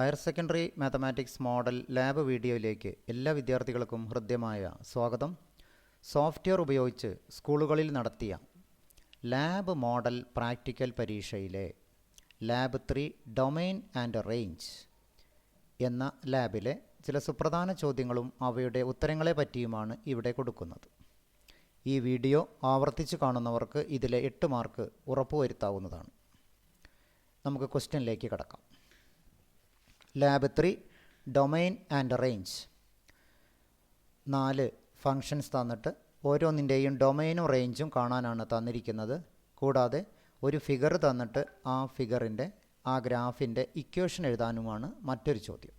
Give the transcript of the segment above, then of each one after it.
Higher secondary mathematics model lab വീഡിയോയിലേക്ക് എല്ലാ വിദ്യാർത്ഥികൾക്കും ഹൃദ്യമായ സ്വാഗതം. സോഫ്റ്റ്വെയർ ഉപയോഗിച്ച് സ്കൂളുകളിൽ നടത്തിയ lab model practical പരീക്ഷയിലെ lab three domain and range എന്ന ലാബിലെ ചില സുപ്രധാന ചോദ്യങ്ങളും അവയുടെ ഉത്തരങ്ങളെ പറ്റിയുമാണ് ഇവിടെ കൊടുക്കുന്നത്. ഈ വീഡിയോ ആവർത്തിച്ച് കാണുന്നവർക്ക് ഇതിലെ എട്ട് മാർക്ക് ഉറപ്പുവരുത്താവുന്നതാണ്. നമുക്ക് ക്വസ്റ്റ്യനിലേക്ക് കടക്കാം. Lab three domain and range നാല് ഫങ്ഷൻസ് തന്നിട്ട് ഓരോന്നിന്റെയും ഡൊമൈനും റേഞ്ചും കാണാനാണ് തന്നിരിക്കുന്നത്. കൂടാതെ ഒരു ഫിഗർ തന്നിട്ട് ആ ഫിഗറിന്റെ ആ ഗ്രാഫിന്റെ ഇക്വേഷൻ എഴുതാനുമാണ് മറ്റൊരു ചോദ്യം.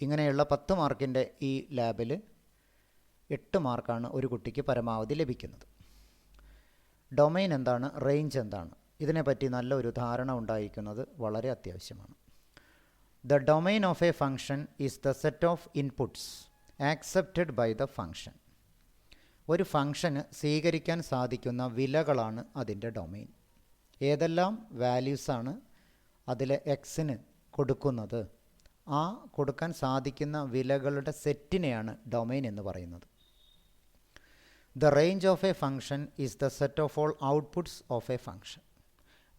ഇങ്ങനെയുള്ള പത്ത് മാർക്കിന്റെ ഈ ലാബിൽ എട്ട് മാർക്കാണ് ഒരു കുട്ടിക്ക് പരമാവധി ലഭിക്കുന്നത്. ഡൊമൈൻ എന്താണ്? റേഞ്ച് എന്താണ്? ഇതിനെപ്പറ്റി നല്ലൊരു ധാരണ ഉണ്ടായിരിക്കുന്നത് വളരെ അത്യാവശ്യമാണ്. The domain of a function is the set of inputs accepted by the function ഒരു ഫങ്ഷന് സ്വീകരിക്കാൻ സാധിക്കുന്ന വിലകളാണ് അതിന്റെ ഡൊമെയിൻ ഏതെല്ലാം വാല്യൂസാണ് അതിലെ എക്സിന് കൊടുക്കുന്നത്? ആ കൊടുക്കാൻ സാധിക്കുന്ന വിലകളുടെ സെറ്റിനെയാണ് ഡൊമെയിൻ എന്ന് പറയുന്നത്. The range of a function is the set of all outputs of a function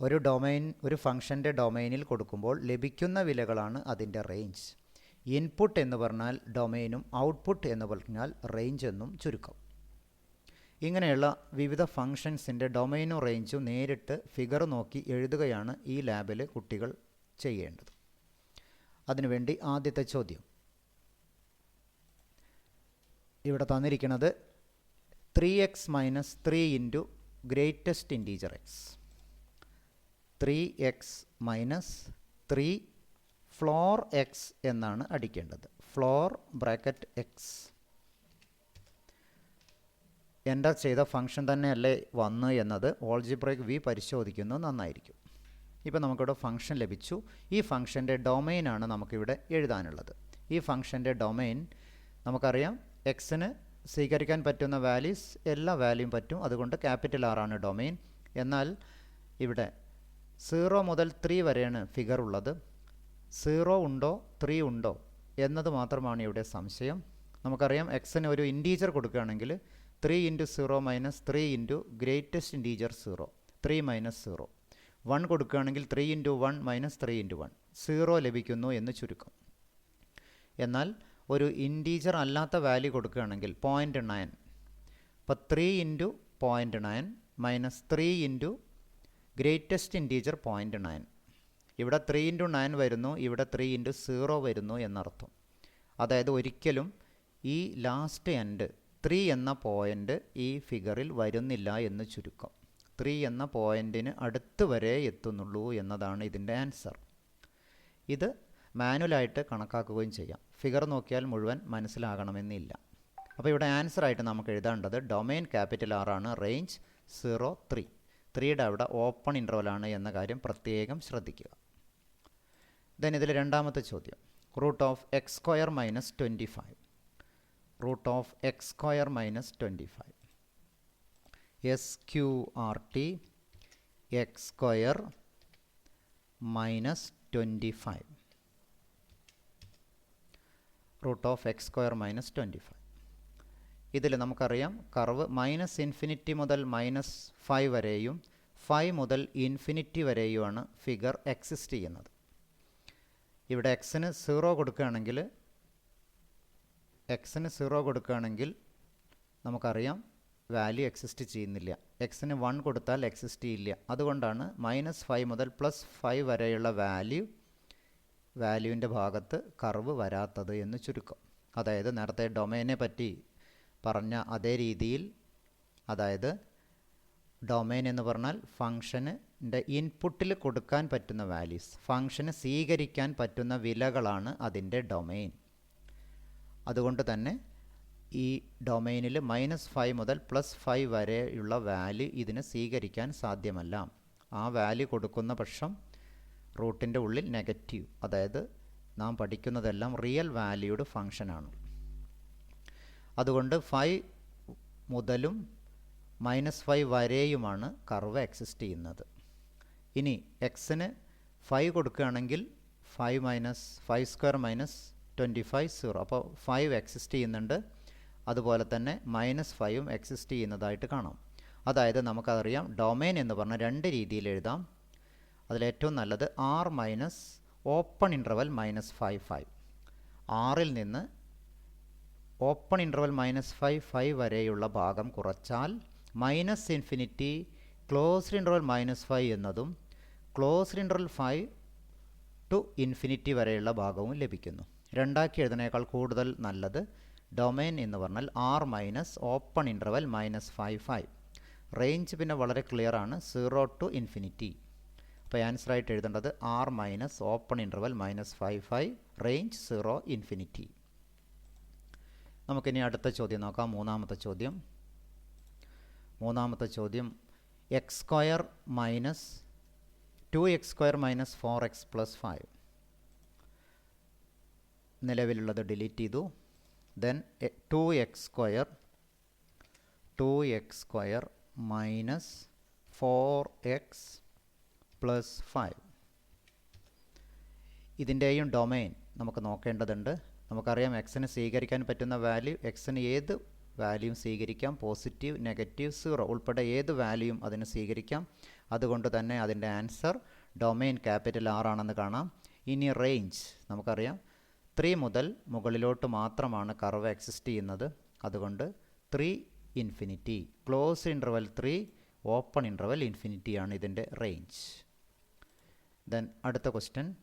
ഒരു ഡൊമൈൻ ഒരു ഫംഗ്ഷന്റെ ഡൊമൈനിൽ കൊടുക്കുമ്പോൾ ലഭിക്കുന്ന വിലകളാണ് അതിന്റെ റേഞ്ച് ഇൻപുട്ട് എന്ന് പറഞ്ഞാൽ ഡൊമൈനും ഔട്ട്പുട്ട് എന്ന് പറഞ്ഞാൽ റേഞ്ച് എന്നും ചുരുക്കം. ഇങ്ങനെയുള്ള വിവിധ ഫങ്ഷൻസിന്റെ ഡൊമൈനും റേഞ്ചും നേരിട്ട് ഫിഗർ നോക്കി എഴുതുകയാണ് ഈ ലാബിൽ കുട്ടികൾ ചെയ്യേണ്ടത്. അതിനുവേണ്ടി ആദ്യത്തെ ചോദ്യം. ഇവിടെ തന്നിരിക്കുന്നത് three x minus three into greatest integer x three x minus three floor x എന്നാണ് അടിക്കേണ്ടത്. ഫ്ലോർ ബ്രാക്കറ്റ് എക്സ് എന്റർ ചെയ്ത ഫംഗ്ഷൻ തന്നെയല്ലേ വന്ന് എന്നത്? ഓൾജിബ്രേക്ക് വി പരിശോധിക്കുന്നത് നന്നായിരിക്കും. ഇപ്പോൾ നമുക്കിവിടെ ഫംഗ്ഷൻ ലഭിച്ചു. ഈ ഫംഗ്ഷന്റെ ഡൊമൈനാണ് നമുക്കിവിടെ എഴുതാനുള്ളത്. ഈ ഫംഗ്ഷന്റെ ഡൊമൈൻ നമുക്കറിയാം. എക്സിന് സ്വീകരിക്കാൻ പറ്റുന്ന വാല്യൂസ് എല്ലാ വാല്യൂം പറ്റും. അതുകൊണ്ട് ക്യാപിറ്റൽ ആറാണ് ഡൊമൈൻ എന്നാൽ ഇവിടെ സീറോ മുതൽ ത്രീ വരെയാണ് ഫിഗർ ഉള്ളത്. സീറോ ഉണ്ടോ ത്രീ ഉണ്ടോ എന്നത് മാത്രമാണ് ഇവിടെ സംശയം. നമുക്കറിയാം എക്സിന് ഒരു ഇന്റീജർ കൊടുക്കുകയാണെങ്കിൽ three into zero minus three into greatest integer zero three minus zero one കൊടുക്കുകയാണെങ്കിൽ three into one minus three into one zero ലഭിക്കുന്നു എന്ന് ചുരുക്കം. എന്നാൽ ഒരു ഇന്റീജർ അല്ലാത്ത വാല്യൂ കൊടുക്കുകയാണെങ്കിൽ പോയിന്റ് നയൻ അപ്പോൾ three into point nine minus three into greatest integer point nine ഇവിടെ ത്രീ ഇന്റു നയൻ വരുന്നു ഇവിടെ ത്രീ ഇന്റു സീറോ വരുന്നു എന്നർത്ഥം. അതായത് ഒരിക്കലും ഈ ലാസ്റ്റ് എൻഡ് ത്രീ എന്ന പോയിന്റ് ഈ ഫിഗറിൽ വരുന്നില്ല എന്ന് ചുരുക്കം. ത്രീ എന്ന പോയിന്റിന് അടുത്ത് വരെ എത്തുന്നുള്ളൂ എന്നതാണ് ഇതിന്റെ ആൻസർ ഇത് മാനുവലായിട്ട് കണക്കാക്കുകയും ചെയ്യാം. ഫിഗർ നോക്കിയാൽ മുഴുവൻ മനസ്സിലാകണമെന്നില്ല. അപ്പോൾ ഇവിടെ ആൻസറായിട്ട് നമുക്ക് എഴുതേണ്ടത് ഡൊമൈൻ ക്യാപിറ്റൽ ആറാണ് റേഞ്ച് സീറോ ത്രീ ത്രീയുടെ അവിടെ ഓപ്പൺ ഇന്റർവലാണ് എന്ന കാര്യം പ്രത്യേകം ശ്രദ്ധിക്കുക. ദെൻ ഇതിൽ രണ്ടാമത്തെ ചോദ്യം. Root of x square minus twenty five. Root of x square minus twenty five. S Q R T x square minus twenty five. Root of x square minus twenty five. ഇതിൽ നമുക്കറിയാം curve minus infinity മുതൽ minus five വരെയും five മുതൽ infinity വരെയുമാണ് figure exist ചെയ്യുന്നത്. ഇവിടെ എക്സിന് zero കൊടുക്കുകയാണെങ്കിൽ എക്സിന് സീറോ കൊടുക്കുകയാണെങ്കിൽ നമുക്കറിയാം വാല്യൂ എക്സിസ്റ്റ് ചെയ്യുന്നില്ല. എക്സിന് വൺ കൊടുത്താൽ എക്സിസ്റ്റ് ചെയ്യില്ല അതുകൊണ്ടാണ് മൈനസ് ഫൈവ് മുതൽ പ്ലസ് ഫൈവ് വരെയുള്ള വാല്യൂ വാല്യൂവിന്റെ ഭാഗത്ത് കർവ് വരാത്തത് എന്ന് ചുരുക്കം. അതായത് നേരത്തെ ഡൊമൈനെ പറ്റി പറഞ്ഞ അതേ രീതിയിൽ അതായത് ഡൊമൈൻ എന്ന് പറഞ്ഞാൽ ഫങ്ഷന്റെ ഇൻപുട്ടിൽ കൊടുക്കാൻ പറ്റുന്ന വാല്യൂസ് ഫങ്ഷന് സ്വീകരിക്കാൻ പറ്റുന്ന വിലകളാണ് അതിന്റെ ഡൊമൈൻ അതുകൊണ്ട് തന്നെ ഈ ഡൊമൈനിൽ മൈനസ് ഫൈവ് മുതൽ പ്ലസ് ഫൈവ് വരെയുള്ള വാല്യൂ ഇതിന് സ്വീകരിക്കാൻ സാധ്യമല്ല. ആ വാല്യൂ കൊടുക്കുന്ന പക്ഷം റൂട്ടിന്റെ ഉള്ളിൽ നെഗറ്റീവ് അതായത് നാം പഠിക്കുന്നതെല്ലാം റിയൽ വാല്യൂഡ് ഫങ്ഷനാണ് അതുകൊണ്ട് ഫൈവ് മുതലും മൈനസ് ഫൈവ് വരെയുമാണ് കർവ് എക്സിസ്റ്റ് ചെയ്യുന്നത്. ഇനി എക്സിന് ഫൈവ് കൊടുക്കുകയാണെങ്കിൽ five minus five square minus twenty five zero. അപ്പോൾ ഫൈവ് എക്സിസ്റ്റ് ചെയ്യുന്നുണ്ട്. അതുപോലെ തന്നെ മൈനസ് ഫൈവും എക്സിസ്റ്റ് ചെയ്യുന്നതായിട്ട് കാണാം. അതായത് നമുക്കറിയാം ഡൊമൈൻ എന്ന് പറഞ്ഞാൽ രണ്ട് രീതിയിൽ എഴുതാം. അതിലേറ്റവും നല്ലത് R minus open interval minus five five ആറിൽ നിന്ന് open interval minus five five വരെയുള്ള ഭാഗം കുറച്ചാൽ minus infinity closed interval minus five എന്നതും closed interval five to infinity വരെയുള്ള ഭാഗവും ലഭിക്കുന്നു. രണ്ടാക്കി എഴുതുന്നതിനേക്കാൾ കൂടുതൽ നല്ലത് ഡൊമൈൻ എന്ന് പറഞ്ഞാൽ R minus open interval minus five five. Range പിന്നെ വളരെ ക്ലിയർ ആണ്. Zero to infinity. അപ്പോൾ ആൻസർ ആയിട്ട് എഴുതേണ്ടത് R minus open interval minus five five. Range zero infinity. നമുക്കിനി അടുത്ത ചോദ്യം നോക്കാം. മൂന്നാമത്തെ ചോദ്യം. മൂന്നാമത്തെ ചോദ്യം. X square minus two x square minus four x plus five നിലവിലുള്ളത് ഡിലീറ്റ് ചെയ്തു. Then two x square two x square minus four x plus five ഇതിന്റെയും domain നമുക്ക് നോക്കേണ്ടതുണ്ട്. നമുക്കറിയാം എക്സിന് സ്വീകരിക്കാൻ പറ്റുന്ന വാല്യൂ എക്സിന് ഏത് വാല്യൂം സ്വീകരിക്കാം. പോസിറ്റീവ് നെഗറ്റീവ് സീറോ ഉൾപ്പെടെ ഏത് വാല്യൂം അതിന് സ്വീകരിക്കാം. അതുകൊണ്ട് തന്നെ അതിന്റെ ആൻസർ ഡൊമൈൻ ക്യാപിറ്റൽ ആർ ആണെന്ന് കാണാം. ഇനി റേഞ്ച് നമുക്കറിയാം. ത്രീ മുതൽ മുകളിലോട്ട് മാത്രമാണ് കർവ് എക്സിസ്റ്റ് ചെയ്യുന്നത്. അതുകൊണ്ട് three infinity close interval three open interval infinity ആണ് ഇതിന്റെ റേഞ്ച് ദെൻ അടുത്ത question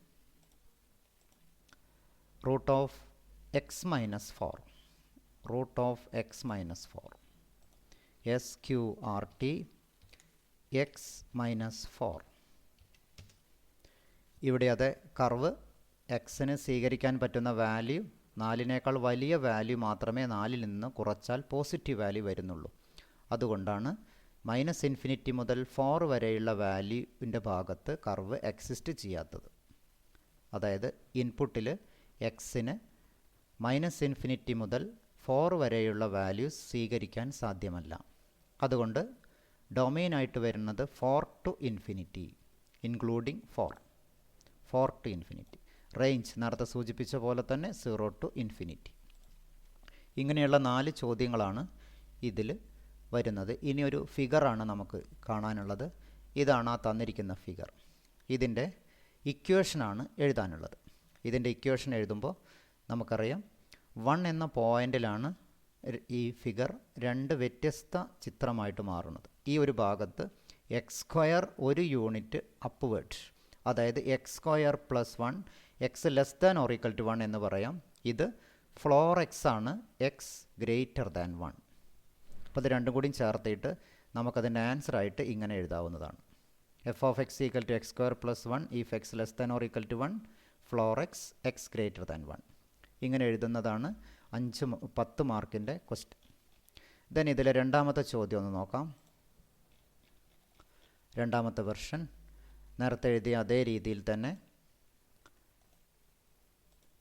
root of x minus four. Root of x minus four. S Q R T x minus four. ഇവിടെ അത് കർവ് എക്സിന് സ്വീകരിക്കാൻ പറ്റുന്ന വാല്യൂ നാലിനേക്കാൾ വലിയ വാല്യൂ മാത്രമേ നാലിൽ നിന്ന് കുറച്ചാൽ പോസിറ്റീവ് വാല്യൂ വരുന്നുള്ളൂ. അതുകൊണ്ടാണ് മൈനസ് ഇൻഫിനിറ്റി മുതൽ ഫോർ വരെയുള്ള വാല്യൂവിന്റെ ഭാഗത്ത് കർവ് എക്സിസ്റ്റ് ചെയ്യാത്തത്. അതായത് ഇൻപുട്ടിൽ എക്സിന് മൈനസ് ഇൻഫിനിറ്റി മുതൽ ഫോർ വരെയുള്ള വാല്യൂസ് സ്വീകരിക്കാൻ സാധ്യമല്ല. അതുകൊണ്ട് ഡൊമൈനായിട്ട് വരുന്നത് four to infinity including four. Four to infinity. Range നേരത്തെ സൂചിപ്പിച്ച പോലെ തന്നെ സീറോ ടു ഇൻഫിനിറ്റി. ഇങ്ങനെയുള്ള നാല് ചോദ്യങ്ങളാണ് ഇതിൽ വരുന്നത്. ഇനി ഒരു ഫിഗറാണ് നമുക്ക് കാണാനുള്ളത്. ഇതാണ് ആ തന്നിരിക്കുന്ന ഫിഗർ. ഇതിന്റെ ഇക്വേഷനാണ് എഴുതാനുള്ളത്. ഇതിന്റെ ഇക്വേഷൻ എഴുതുമ്പോൾ നമുക്കറിയാം. വൺ എന്ന പോയിന്റിലാണ് ഈ ഫിഗർ രണ്ട് വ്യത്യസ്ത ചിത്രമായിട്ട് മാറുന്നത്. ഈ ഒരു ഭാഗത്ത് എക്സ് സ്ക്വയർ ഒരു യൂണിറ്റ് അപ്വേർഡ് അതായത് x square plus one x less than or equal to one എന്ന് പറയാം. ഇത് ഫ്ലോർ എക്സ് ആണ് എക്സ് ഗ്രേറ്റർ ദാൻ വൺ അപ്പോൾ ഇത് രണ്ടും കൂടിയും ചേർത്തിട്ട് നമുക്കതിന്റെ ആൻസർ ആയിട്ട് ഇങ്ങനെ എഴുതാവുന്നതാണ്. F of x equal to x square plus one if x less than or equal to one floor x x greater than one ഇങ്ങനെ എഴുതുന്നതാണ് അഞ്ച് പത്ത് മാർക്കിന്റെ ക്വസ്റ്റ്യൻ ദെൻ ഇതിലെ രണ്ടാമത്തെ ചോദ്യം ഒന്ന് നോക്കാം. രണ്ടാമത്തെ വെർഷൻ. നേരത്തെ എഴുതിയ അതേ രീതിയിൽ തന്നെ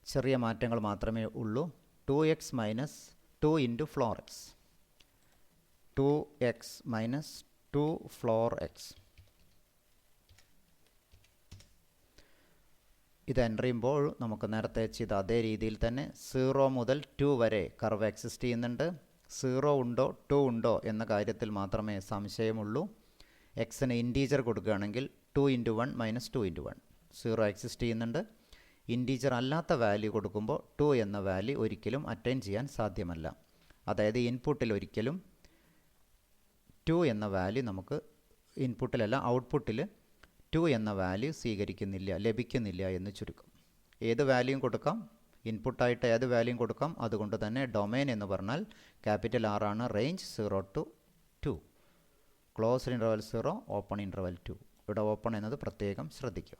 ചെറിയ മാറ്റങ്ങൾ മാത്രമേ ഉള്ളൂ. Two x minus two into floor x. Two x minus two floor x. ഇത് എന്റർ ചെയ്യുമ്പോൾ നമുക്ക് നേരത്തെ ചെയ്ത അതേ രീതിയിൽ തന്നെ സീറോ മുതൽ ടു വരെ കർവ് എക്സിസ്റ്റ് ചെയ്യുന്നുണ്ട്. സീറോ ഉണ്ടോ ടു ഉണ്ടോ എന്ന കാര്യത്തിൽ മാത്രമേ സംശയമുള്ളൂ. എക്സിന് ഇന്റീജർ കൊടുക്കുകയാണെങ്കിൽ two into one minus two into one zero exist ചെയ്യുന്നുണ്ട്. ഇന്റീജർ അല്ലാത്ത വാല്യൂ കൊടുക്കുമ്പോൾ ടു എന്ന വാല്യൂ ഒരിക്കലും അറ്റൈൻ ചെയ്യാൻ സാധ്യമല്ല. അതായത് ഇൻപുട്ടിൽ ഒരിക്കലും ടു എന്ന വാല്യൂ നമുക്ക് ഇൻപുട്ടിലല്ല ഔട്ട്പുട്ടിൽ ടു എന്ന വാല്യൂ സ്വീകരിക്കുന്നില്ല ലഭിക്കുന്നില്ല എന്ന് ചുരുക്കം. ഏത് വാല്യൂയും കൊടുക്കാം. ഇൻപുട്ടായിട്ട് ഏത് വാല്യൂയും കൊടുക്കാം. അതുകൊണ്ട് തന്നെ ഡൊമൈൻ എന്ന് പറഞ്ഞാൽ ക്യാപിറ്റൽ ആർ ആണ് range zero to two close interval zero open interval two ഇവിടെ ഓപ്പൺ എന്നത് പ്രത്യേകം ശ്രദ്ധിക്കുക.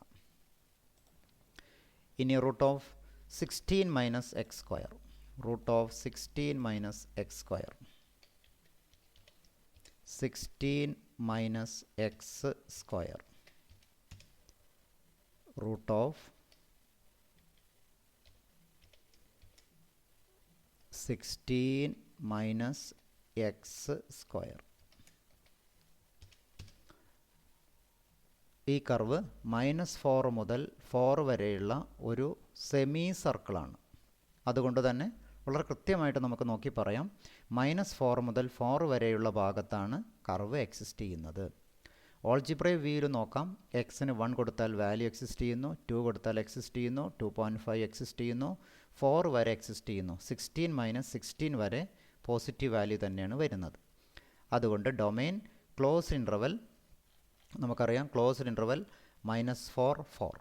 ഇനി root of sixteen minus x square root of sixteen minus x square sixteen minus x square root of 16 minus x square ഈ curve minus four മുതൽ four വരെയുള്ള ഒരു semi സർക്കിളാണ് അതുകൊണ്ട് തന്നെ വളരെ കൃത്യമായിട്ട് നമുക്ക് നോക്കി പറയാം. മൈനസ് ഫോർ മുതൽ ഫോർ വരെയുള്ള ഭാഗത്താണ് കർവ് എക്സിസ്റ്റ് ചെയ്യുന്നത്. ഓൾജിബ്രൈ വ്യൂവിൽ നോക്കാം. എക്സിന് വൺ കൊടുത്താൽ വാല്യൂ എക്സിസ്റ്റ് ചെയ്യുന്നു. ടു കൊടുത്താൽ എക്സിസ്റ്റ് ചെയ്യുന്നു. ടു പോയിന്റ് ഫൈവ് എക്സിസ്റ്റ് ചെയ്യുന്നു. ഫോർ വരെ എക്സിസ്റ്റ് ചെയ്യുന്നു. സിക്സ്റ്റീൻ മൈനസ് സിക്സ്റ്റീൻ വരെ പോസിറ്റീവ് വാല്യൂ തന്നെയാണ് വരുന്നത്. അതുകൊണ്ട് ഡൊമെയിൻ ക്ലോസ് ഇന്റർവൽ നമുക്കറിയാം. Closed interval minus four four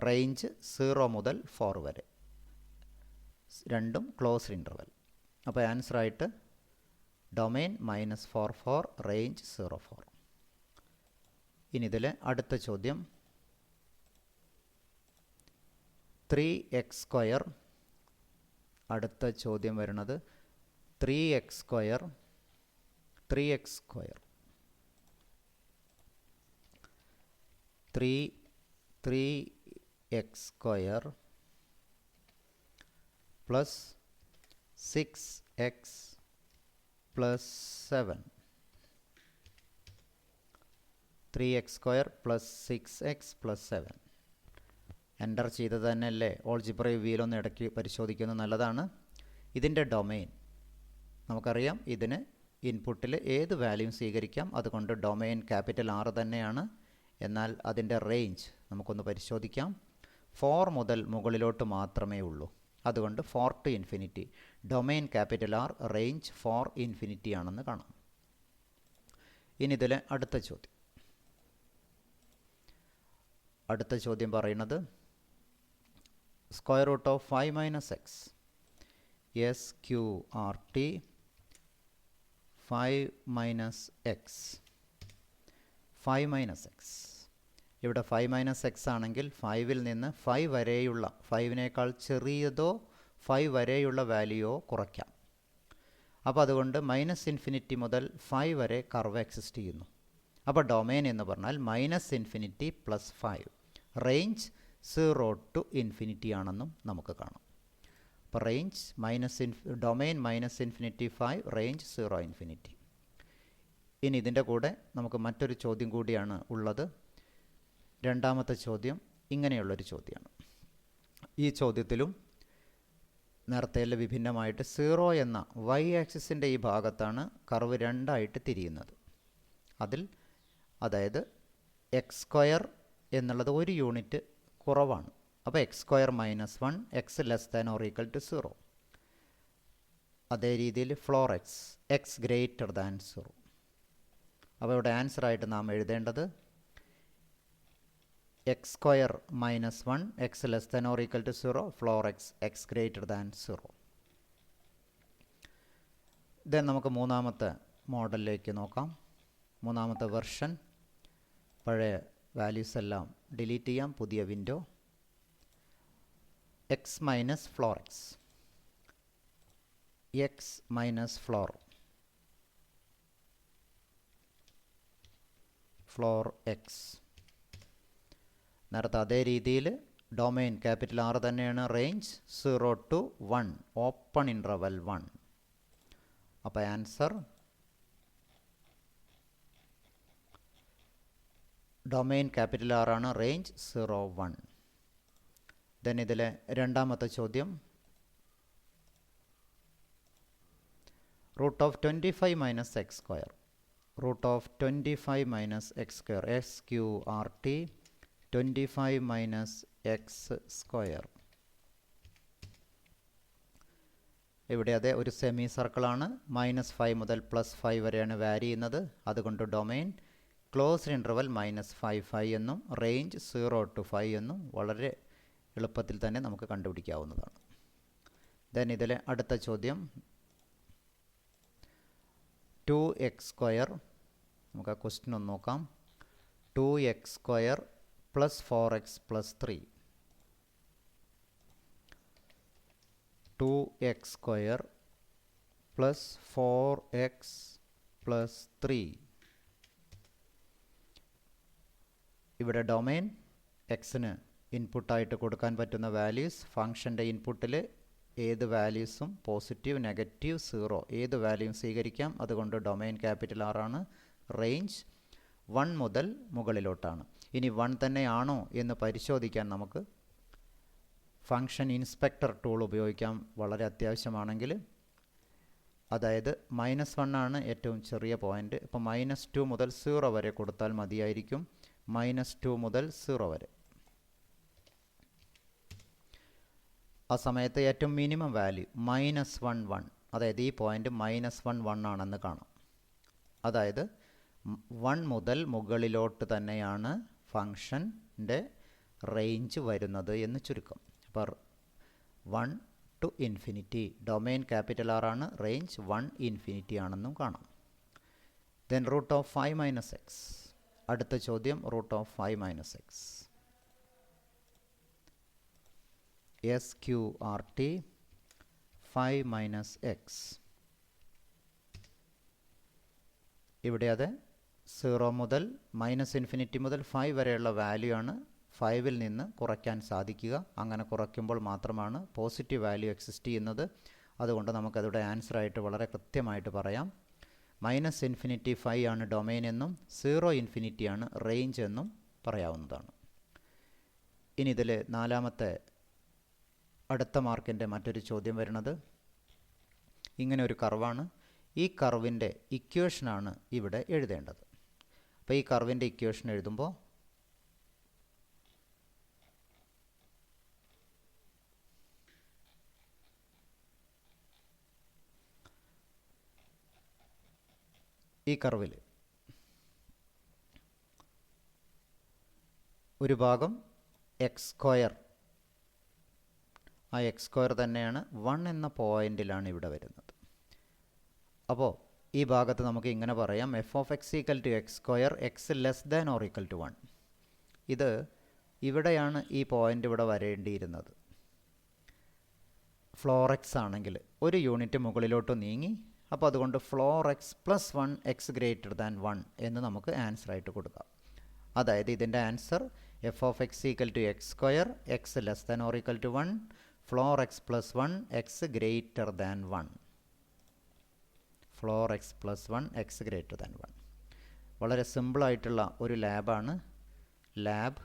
range zero മുതൽ ഫോർ വരെ. രണ്ടും ക്ലോസ്ഡ് ഇന്റർവൽ അപ്പോൾ ആൻസറായിട്ട് domain minus four four range zero four ഇനി ഇതിലെ അടുത്ത ചോദ്യം. ത്രീ എക്സ് സ്ക്വയർ അടുത്ത ചോദ്യം വരുന്നത് three x square three x square three three x square plus six x plus seven three x square plus six x plus seven enter ചെയ്തത് തന്നെയല്ലേ algebra വീലൊന്ന് ഇടയ്ക്ക് പരിശോധിക്കുന്നത് നല്ലതാണ്. ഇതിന്റെ ഡൊമെയിൻ നമുക്കറിയാം ഇതിന് ഇൻപുട്ടിൽ ഏത് വാല്യൂം സ്വീകരിക്കാം. അതുകൊണ്ട് ഡൊമെയിൻ ക്യാപിറ്റൽ ആറ് തന്നെയാണ്. എന്നാൽ അതിന്റെ റേഞ്ച് നമുക്കൊന്ന് പരിശോധിക്കാം. ഫോർ മുതൽ മുകളിലോട്ട് മാത്രമേ ഉള്ളൂ. അതുകൊണ്ട് four to infinity domain capital R range four infinity ആണെന്ന് കാണാം. ഇനി ഇതിലെ അടുത്ത ചോദ്യം. അടുത്ത ചോദ്യം പറയുന്നത് square root of five minus x S Q R T five minus x. Five minus x. ഇവിടെ ഫൈവ് മൈനസ് എക്സ് ആണെങ്കിൽ ഫൈവിൽ നിന്ന് ഫൈവ് വരെയുള്ള ഫൈവിനേക്കാൾ ചെറിയതോ ഫൈവ് വരെയുള്ള വാല്യൂയോ കുറയ്ക്കാം. അപ്പോൾ അതുകൊണ്ട് മൈനസ് ഇൻഫിനിറ്റി മുതൽ ഫൈവ് വരെ കർവ് എക്സിസ്റ്റ് ചെയ്യുന്നു. അപ്പോൾ ഡൊമൈൻ എന്ന് പറഞ്ഞാൽ minus infinity plus five. Range zero to infinity ആണെന്നും നമുക്ക് കാണാം. അപ്പോൾ range minus inf domain minus infinity five range zero infinity ഇനി ഇതിന്റെ കൂടെ നമുക്ക് മറ്റൊരു ചോദ്യം കൂടിയാണ് ഉള്ളത്. രണ്ടാമത്തെ ചോദ്യം ഇങ്ങനെയുള്ളൊരു ചോദ്യമാണ്. ഈ ചോദ്യത്തിലും നേരത്തെയല്ല വിഭിന്നമായിട്ട് സീറോ എന്ന വൈ ആക്സിസിന്റെ ഈ ഭാഗത്താണ് കർവ് രണ്ടായിട്ട് തിരിയുന്നത്. അതിൽ അതായത് എക്സ് സ്ക്വയർ എന്നുള്ളത് ഒരു യൂണിറ്റ് കുറവാണ്. അപ്പോൾ x square minus one x less than or equal to zero. അതേ രീതിയിൽ floor x x greater than zero. അപ്പോൾ ഇവിടെ ആൻസറായിട്ട് നാം എഴുതേണ്ടത് x square minus one x less than or equal to zero floor x x greater than zero. Then നമുക്ക് മൂന്നാമത്തെ മോഡലിലേക്ക് നോക്കാം. മൂന്നാമത്തെ വെർഷൻ പഴയ വാല്യൂസ് എല്ലാം ഡിലീറ്റ് ചെയ്യാം. പുതിയ window x minus floor x x minus floor floor x നേരത്തെ അതേ രീതിയിൽ ഡൊമൈൻ ക്യാപിറ്റൽ ആർ തന്നെയാണ്. Range zero to one open interval one അപ്പോൾ ആൻസർ ഡൊമൈൻ ക്യാപിറ്റൽ ആർ ആണ് റേഞ്ച് സീറോ വൺ. ദെൻ ഇതിലെ രണ്ടാമത്തെ ചോദ്യം. Root of twenty five minus x square. Root of twenty five minus x square. S Q R T twenty five minus x square. ഇവിടെ അതെ ഒരു semi സർക്കിളാണ് minus five മുതൽ plus five വരെയാണ് vary ചെയ്യുന്നത്. അതുകൊണ്ട് domain closed interval minus five five എന്നും range zero to five എന്നും വളരെ എളുപ്പത്തിൽ തന്നെ നമുക്ക് കണ്ടുപിടിക്കാവുന്നതാണ്. ദെൻ ഇതിലെ അടുത്ത ചോദ്യം. ടു എക്സ് സ്ക്വയർ നമുക്ക് ആ ക്വസ്റ്റ്യൻ ഒന്ന് നോക്കാം. Two x square plus four x plus three. Two x square plus four x plus three. ഇവിടെ ഡൊമൈൻ എക്സിന് ഇൻപുട്ടായിട്ട് കൊടുക്കാൻ പറ്റുന്ന വാല്യൂസ് ഫങ്ഷന്റെ ഇൻപുട്ടിൽ ഏത് വാല്യൂസും പോസിറ്റീവ് നെഗറ്റീവ് സീറോ ഏത് വാല്യൂം സ്വീകരിക്കാം? അതുകൊണ്ട് ഡൊമൈൻ ക്യാപിറ്റൽ ആറാണ് റേഞ്ച് വൺ മുതൽ മുകളിലോട്ടാണ്. ഇനി വൺ തന്നെയാണോ എന്ന് പരിശോധിക്കാൻ നമുക്ക് ഫങ്ഷൻ ഇൻസ്പെക്ടർ ടൂൾ ഉപയോഗിക്കാം. വളരെ അത്യാവശ്യമാണെങ്കിൽ. അതായത് മൈനസ് വൺ ആണ് ഏറ്റവും ചെറിയ പോയിന്റ് ഇപ്പോൾ മൈനസ് ടു മുതൽ സീറോ വരെ കൊടുത്താൽ മതിയായിരിക്കും. മൈനസ് ടു മുതൽ സീറോ വരെ. ആ സമയത്ത് ഏറ്റവും minimum value minus one one. അതായത് ഈ പോയിന്റ് മൈനസ് വൺ വൺ ആണെന്ന് കാണാം. അതായത് വൺ മുതൽ മുകളിലോട്ട് തന്നെയാണ് ഫങ്ഷന്റെ റേഞ്ച് വരുന്നത് എന്ന് ചുരുക്കം. അപ്പോൾ one to infinity domain capital R ആണ് റേഞ്ച് വൺ ഇൻഫിനിറ്റി ആണെന്നും കാണാം. Then root of five minus x. അടുത്ത ചോദ്യം root of five minus x. S Q R T five minus x. ഇവിടെ അത് സീറോ മുതൽ മൈനസ് ഇൻഫിനിറ്റി മുതൽ ഫൈവ് വരെയുള്ള വാല്യൂ ആണ്. ഫൈവിൽ നിന്ന് കുറയ്ക്കാൻ സാധിക്കുക. അങ്ങനെ കുറയ്ക്കുമ്പോൾ മാത്രമാണ് പോസിറ്റീവ് വാല്യൂ എക്സിസ്റ്റ് ചെയ്യുന്നത്. അതുകൊണ്ട് നമുക്കതിവിടെ ആൻസറായിട്ട് വളരെ കൃത്യമായിട്ട് പറയാം. മൈനസ് ഇൻഫിനിറ്റി ഫൈവ് ആണ് ഡൊമൈൻ എന്നും സീറോ ഇൻഫിനിറ്റി ആണ് റേഞ്ച് എന്നും പറയാവുന്നതാണ്. ഇനി ഇതിൽ നാലാമത്തെ അടുത്ത മാർക്കിന്റെ മറ്റൊരു ചോദ്യം വരുന്നത് ഇങ്ങനെ ഒരു കർവാണ്. ഈ കർവിന്റെ ഇക്വേഷനാണ് ഇവിടെ എഴുതേണ്ടത്. അപ്പോൾ ഈ കർവിന്റെ ഇക്വേഷൻ എഴുതുമ്പോൾ ഈ കർവിൽ. ഒരു ഭാഗം എക്സ് സ്ക്വയർ. ആ എക്സ് സ്ക്വയർ തന്നെയാണ് വൺ എന്ന പോയിന്റിലാണ് ഇവിടെ വരുന്നത്. അപ്പോൾ ഈ ഭാഗത്ത് നമുക്ക് ഇങ്ങനെ പറയാം f of x equal to x square x less than or equal to one ഇത് ഇവിടെയാണ് ഈ പോയിന്റ് ഇവിടെ വരേണ്ടിയിരുന്നത്. ഫ്ലോറെക്സ് ആണെങ്കിൽ ഒരു യൂണിറ്റ് മുകളിലോട്ട് നീങ്ങി അപ്പോൾ അതുകൊണ്ട് floor x plus one x greater than one എന്ന് നമുക്ക് ആൻസർ ആയിട്ട് കൊടുക്കാം. അതായത് ഇതിന്റെ answer f of x equal to x square x less than or equal to one floor x plus one x greater than one floor x plus one x greater than one വളരെ സിമ്പിളായിട്ടുള്ള ഒരു ലാബാണ് lab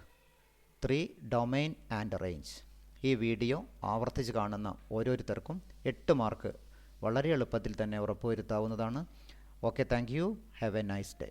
three domain and range ഈ video ആവർത്തിച്ച് കാണുന്ന ഓരോരുത്തർക്കും എട്ട് mark വളരെ എളുപ്പത്തിൽ തന്നെ ഉറപ്പുവരുത്താവുന്നതാണ്. Okay thank you have a nice day